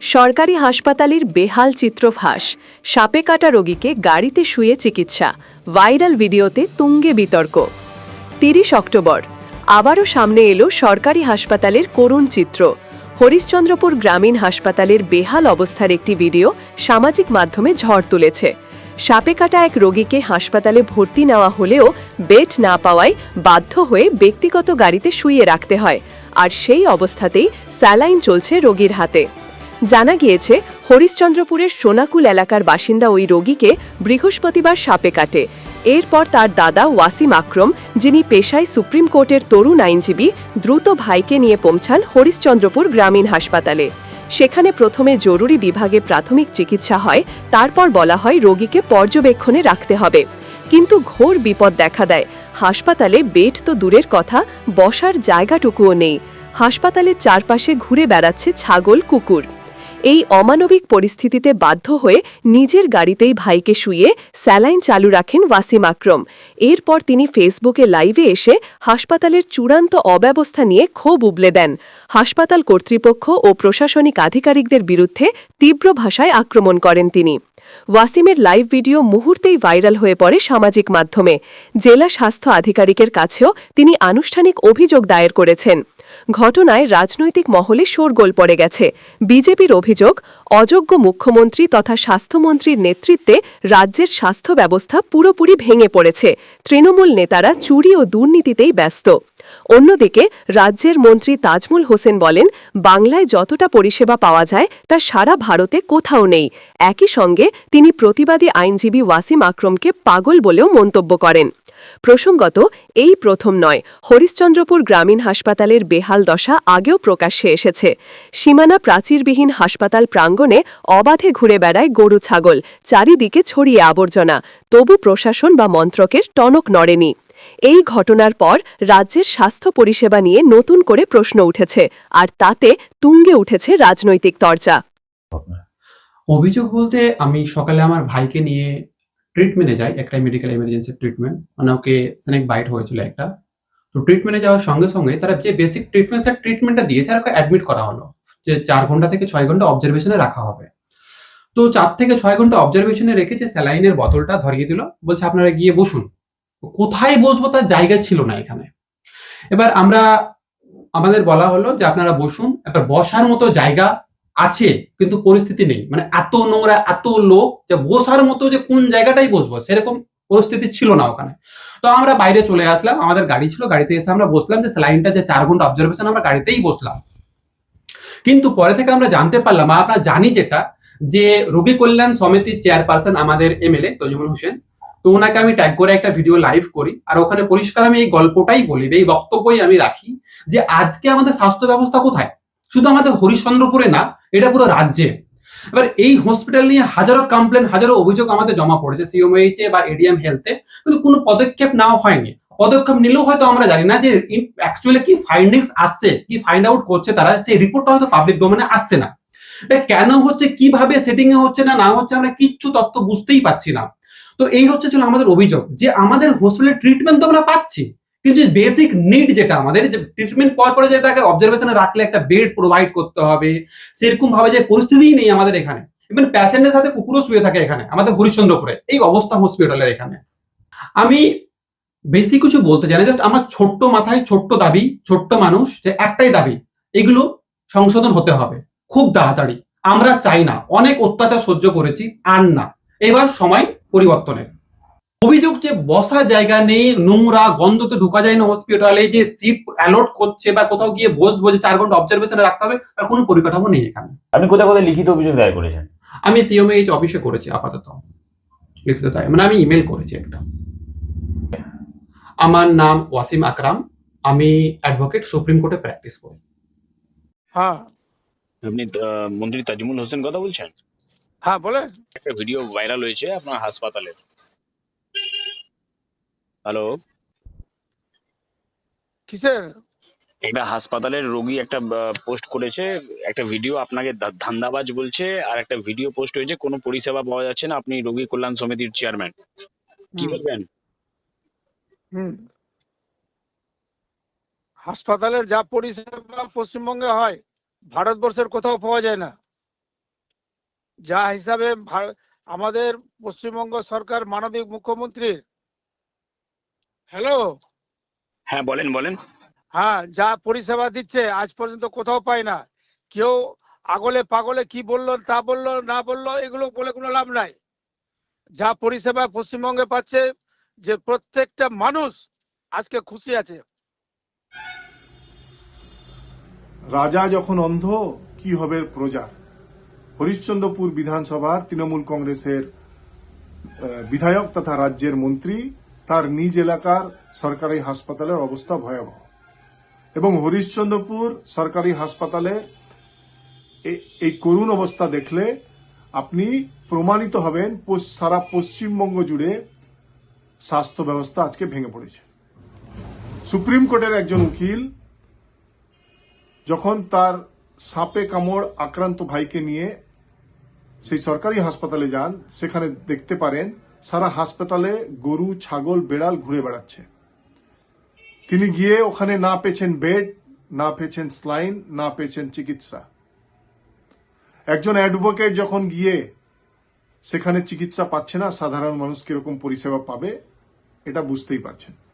সরকারি হাসপাতালের বেহাল চিত্র ফাঁস সাপে কাটা রোগীকে গাড়িতে শুয়ে চিকিৎসা। ভাইরাল ভিডিওতে তুঙ্গে বিতর্ক। তিরিশ অক্টোবর। আবারও সামনে এলো সরকারি হাসপাতালের করুণ চিত্র। হরিশ্চন্দ্রপুর গ্রামীণ হাসপাতালের বেহাল অবস্থার একটি ভিডিও সামাজিক মাধ্যমে ঝড় তুলেছে। সাপে কাটা এক রোগীকে হাসপাতালে ভর্তি নেওয়া হলেও বেড না পাওয়ায় বাধ্য হয়ে ব্যক্তিগত গাড়িতে শুয়ে রাখতে হয়। আর সেই অবস্থাতেই স্যালাইন চলছে রোগীর হাতে। জানা গিয়েছে, হরিশ্চন্দ্রপুরের সোনাকুল এলাকার বাসিন্দা ওই রোগীকে বৃহস্পতিবার সাপে কাটে। এরপর তার দাদা ওয়াসিম আক্রম, যিনি পেশায় সুপ্রিম কোর্টের তরুণ আইনজীবী, দ্রুত ভাইকে নিয়ে পৌঁছান হরিশ্চন্দ্রপুর গ্রামীণ হাসপাতালে। সেখানে প্রথমে জরুরি বিভাগে প্রাথমিক চিকিৎসা হয়, তারপর বলা হয় রোগীকে পর্যবেক্ষণে রাখতে হবে। কিন্তু ঘোর বিপদ দেখা দেয়। হাসপাতালে বেড তো দূরের কথা, বসার জায়গাটুকুও নেই। হাসপাতালের চারপাশে ঘুরে বেড়াচ্ছে ছাগল, কুকুর। এই অমানবিক পরিস্থিতিতে বাধ্য হয়ে নিজের গাড়িতেই ভাইকে শুয়ে স্যালাইন চালু রাখেন ওয়াসিম আকরম। এরপর তিনি ফেসবুকে লাইভে এসে হাসপাতালের চূড়ান্ত অব্যবস্থা নিয়ে ক্ষোভ উবলে দেন। হাসপাতাল কর্তৃপক্ষ ও প্রশাসনিক আধিকারিকদের বিরুদ্ধে তীব্র ভাষায় আক্রমণ করেন তিনি। ওয়াসিমের লাইভ ভিডিও মুহূর্তেই ভাইরাল হয়ে পড়ে সামাজিক মাধ্যমে। জেলা স্বাস্থ্য আধিকারিকের কাছেও তিনি আনুষ্ঠানিক অভিযোগ দায়ের করেছেন। ঘটনায় রাজনৈতিক মহলে শোরগোল পড়ে গেছে। বিজেপির অভিযোগ, অযোগ্য মুখ্যমন্ত্রী তথা স্বাস্থ্যমন্ত্রীর নেতৃত্বে রাজ্যের স্বাস্থ্য ব্যবস্থা পুরোপুরি ভেঙে পড়েছে। তৃণমূল নেতারা চুরি ও দুর্নীতিতেই ব্যস্ত। অন্যদিকে, রাজ্যের মন্ত্রী তাজমুল হোসেন বলেন, বাংলায় যতটা পরিষেবা পাওয়া যায়, তা সারা ভারতে কোথাও নেই। একই সঙ্গে তিনি প্রতিবাদী আইনজীবী ওয়াসিম আকরমকে পাগল বলেও মন্তব্য করেন। প্রসঙ্গত, এই প্রথম নয়। হরিশ্চন্দ্রপুর গ্রামীণ হাসপাতালের বেহাল দশা আগেও প্রকাশ্যে এসেছে। সীমানা প্রাচীরবিহীন হাসপাতাল প্রাঙ্গণে অবাধে ঘুরে বেড়ায় গরু ছাগল, চারিদিকে ছড়িয়ে আবর্জনা। তবু প্রশাসন বা মন্ত্রকের টনক নড়েনি। এই ঘটনার পর রাজ্যের স্বাস্থ্য পরিষেবা নিয়ে নতুন করে প্রশ্ন উঠেছে, আর তাতে তুঙ্গে উঠেছে রাজনৈতিক চর্চা অভিযোগ বলতে আমি সকালে আমার ভাইকে নিয়ে ট্রিটমেন্টে যাই একটা মেডিকেল এমার্জেন্সি ট্রিটমেন্ট মানে ওকে স্নেক বাইট হয়েছিল একটা। তো ট্রিটমেন্টে যাওয়ার সঙ্গে সঙ্গে তারা যে বেসিক ট্রিটমেন্ট ট্রিটমেন্টটা দিয়েছে আর ওকে অ্যাডমিট করা হলো যে চার ঘণ্টা থেকে ছয় ঘণ্টা অবজারভেশনে রাখা হবে। তো চার থেকে ছয় ঘণ্টা অবজারভেশনে রেখে যে স্যালাইনের বোতলটা ধরিয়ে দিল, বলছে আপনারা গিয়ে বসুন। কোথায় বসবো তার জায়গা ছিল না এখানে। এবার আমরা, আমাদের বলা হলো যে আপনারা বসুন একটা বসার মতো জায়গা আছে, কিন্তু পরিস্থিতি নেই। মানে এত নোংরা, এত লোক যে বসার মতো যে কোন জায়গাটাই বসবো, সেরকম পরিস্থিতি ছিল না ওখানে। তো আমরা বাইরে চলে আসলাম, আমাদের গাড়ি ছিল, গাড়িতে এসে আমরা বসলাম যে স্যালাইনটা যে চার ঘণ্টা অবজারভেশন আমরা গাড়িতেই বসলাম। কিন্তু পরে থেকে আমরা জানতে পারলাম আমরা জানি যেটা, যে রোগী কল্যাণ সমিতির চেয়ারপারসন আমাদের এমএলএ তজিমুল হোসেন, তো ওনাকে আমি ট্যাগ করে একটা ভিডিও লাইভ করি। আর ওখানে পরিষ্কার আমি এই গল্পটাই বলি, এই বক্তব্যই আমি রাখি যে আজকে আমাদের স্বাস্থ্য ব্যবস্থা কোথায়? শুধু আমাদের হরিশ্চন্দ্রপুরে না, এটা পুরো রাজ্যে। এবার এই হসপিটাল নিয়ে হাজারো কমপ্লেন হাজারো অভিযোগ আমাদের জমা পড়েছে সিওমএইচ বা এডিএম হেলথে কিন্তু কোনো পদক্ষেপ নেওয়া হয়নি। পদক্ষেপ নিলেও হয়তো আমরা জানি না যে অ্যাকচুয়ালি কি ফাইন্ডিংস আসছে, কি ফাইন্ড আউট করছে তারা, সেই রিপোর্টটা হয়তো পাবলিক ডোমেনে আসছে না। কেন হচ্ছে, কীভাবে সেটিং এ হচ্ছে না না হচ্ছে, আমরা কিচ্ছু তত্ত্ব বুঝতেই পাচ্ছি না। তো এই হচ্ছে ছিল আমাদের অভিযোগ, যে আমাদের হসপিটালে ট্রিটমেন্ট তো আমরা পাচ্ছি। কিন্তু বেসিক নিড যেটা আমাদের, যে ট্রিটমেন্ট পাওয়ার পরে যে তাকে অবজারভেশনে রাখলে একটা বেড প্রোভাইড করতে হবে, সেরকম ভাবে যে পরিস্থিতিই নেই আমাদের এখানে। ইভেন প্যাসেন্টের সাথে কুকুরও শুয়ে থাকে এখানে, আমাদের হরিশ্চন্দ্রপুরে। এই অবস্থা হসপিটালের এখানে। আমি বেশি কিছু বলতে চাই না জাস্ট আমার ছোট্ট মাথায় ছোট্ট দাবি, ছোট্ট মানুষ, যে একটাই দাবি, এগুলো সংশোধন হতে হবে, খুব তাড়াতাড়ি। আমরা চাই না, অনেক অত্যাচার সহ্য করেছি, আর না। এবার সময় পরিবর্তনের। অভিযোগ যে বসা জায়গা নেই নোংরা গন্ধতে ঢোকা যায় না হসপিটালে যে সিট অ্যালট করছে বা কোথাও গিয়ে বসবো যে চার ঘণ্টা অবজারভেশনে রাখতে হবে তার কোনো পরিকাঠামো নেই এখানে। আপনি কোথায় কোথায় লিখিত অভিযোগ দায়ের করেছেন? আমি সিওমএইচ অফিসে করেছি আপাতত। লিখিত তাই মানে আমি ইমেল করেছি একটা। আমার নাম ওয়াসিম আকরাম আমি অ্যাডভোকেট সুপ্রিম কোর্টে প্র্যাকটিস করি। হ্যাঁ। আপনি মন্ত্রী তাজমুল হোসেন কথা বলছেন? হ্যাঁ বলে একটা ভিডিও ভাইরাল হয়েছে আপনার হাসপাতালের হ্যালো? কিসের? একটা হাসপাতালের রোগী একটা পোস্ট করেছে একটা ভিডিও আপনাকে ধান্দাবাজ বলছে আর একটা ভিডিও পোস্ট হয়েছে কোনো পরিষেবা পাওয়া যাচ্ছে না আপনি রোগী কল্যাণ সমিতির চেয়ারম্যান। কি বলবেন? হাসপাতালের যা পরিষেবা পশ্চিমবঙ্গে হয় ভারতবর্ষের কোথাও পাওয়া যায় না। যা হিসাবে আমাদের পশ্চিমবঙ্গ সরকার মানবিক মুখ্যমন্ত্রীর হ্যালো হ্যাঁ বলেন বলেন। হ্যাঁ যা পরিষেবা দিচ্ছে আজ পর্যন্ত কোথাও পাই না। কেউ আগলে পাগলে কি বলল তা বলল না বলল এগুলো বলে কোনো লাভ নাই। যা পরিষেবা পশ্চিমবঙ্গে পাচ্ছে যে প্রত্যেকটা মানুষ আজকে খুশি আছে। রাজা যখন অন্ধ কি হবে প্রজা? হরিশ্চন্দ্রপুর বিধানসভার তৃণমূল কংগ্রেসের আহ, বিধায়ক তথা রাজ্যের মন্ত্রী তার নিজ এলাকার সরকারি হাসপাতালের অবস্থা ভয়াবহ। এবং হরিশ্চন্দ্রপুর সরকারি হাসপাতালে এই করুণ অবস্থা দেখলে আপনি প্রমাণিত হবেন সারা পশ্চিমবঙ্গ জুড়ে স্বাস্থ্য ব্যবস্থা আজকে ভেঙে পড়েছে। সুপ্রিম কোর্টের একজন উকিল যখন তার সাপে কামড় আক্রান্ত ভাইকে নিয়ে সেই সরকারি হাসপাতালে যান, সেখানে দেখতে পারেন সারা হাসপাতালে গরু, ছাগল, বেড়াল ঘুরে বেড়াচ্ছে। তিনি গিয়ে ওখানে না পেয়েছেন বেড, না পেয়েছেন স্লাইন, না পেয়েছেন চিকিৎসা। একজন অ্যাডভোকেট যখন গিয়ে সেখানে চিকিৎসা পাচ্ছে না, সাধারণ মানুষ কীরকম পরিষেবা পাবে, এটা বুঝতেই পারছেন।